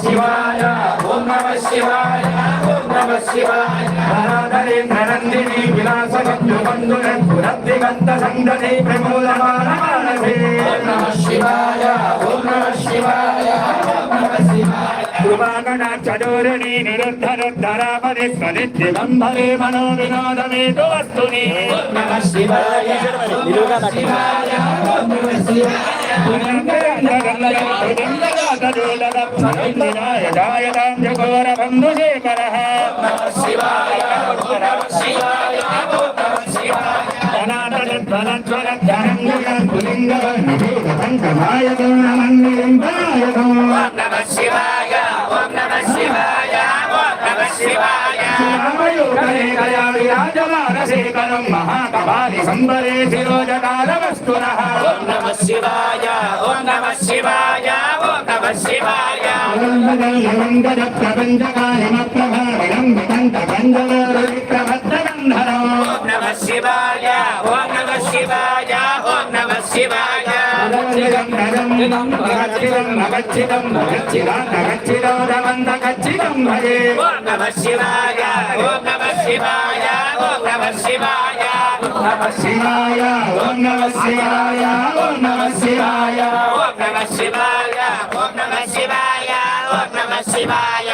శివాయ ఓం నమ శివాయ ఓం నమ శివాయ నందిని విలాస బంధు బంధున పురద్దిగంత సంగతి ప్రమోదమాన మానవే కటాక్షడోరిణి నిరుద్ధరుద్ధరాపది స్వనిత్యం భవే మనో వినోదమేతో వస్తుని శివాయ ఘోరబంధుశేఖర శివాయ. శివాయ జ్వరంగ పులింగ నమాయతం నమన్నిలింగాయతం నమ శివాయ. రాజమానశేఖరం మహాకపాలి సంబరే శిరోజకాల వస్తున ఓం నమ శివాయ ఓం నమ శివాయ ఓం నమ శివాయ. ఓం నమ శివాయ ఓం నమ శివాయ ఓం నమ శివాయ. నరం నగచ్చిదం నగచ్చిదం నగచ్చిద నగచ్చిదోదమంద గచ్చిదం భజే నమ శివాయ ఓం నమ శివాయ. ఓం నమ శివాయ నమ శివాయ. ఓం నమ శివాయ శివాయ.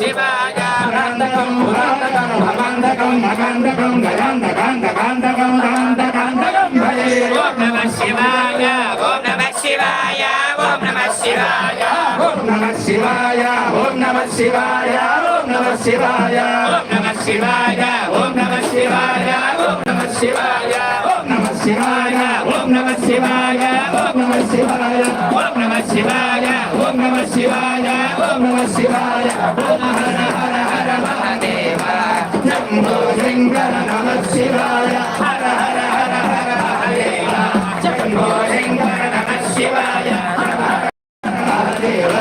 శివాయ పురాంతకం పురాంతకం భగంధకం భగంధకం గజాంధకాంధకాంధకం రాంధకాంధకం భజే ఓం నమ శివాయ ఓం నమ శివాయ ఓం నమ శివాయ ఓం నమ శివాయ ఓం నమ శివాయ ఓం నమ శివాయ ఓం నమ శివాయ ఓం నమ శివాయ ఓం నమ శివాయ ఓం నమ శివాయ ఓం నమ శివాయ ఓం నమ శివాయ ఓం నమ శివాయ ఓం నమ శివాయ. నమో శివాయ ఓం హర హర హర మహదేవ శంభో శంకర నమ శివాయ హర హర హర హర మహదేవ శంభో శంకర నమ శివాయ హర హర మహాదేవ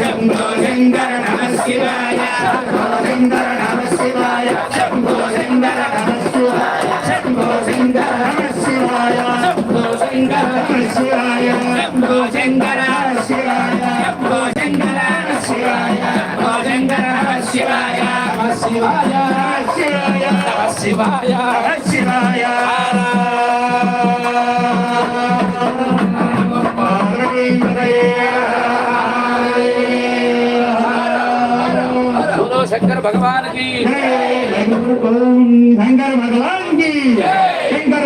శంభో శంకర నమ శివాయ శంభో శంకర నమ శివాయ శంభో శంకర నమ శివాయ. శంభో శంకర నమ శివాయ శంభో శంకర నమ శివాయ శంభో శంకర शिवाय भजंकर शिवाय शिवाय शिवाय शिवाय शिवाय शंकर भगवान की शंकर भगवान की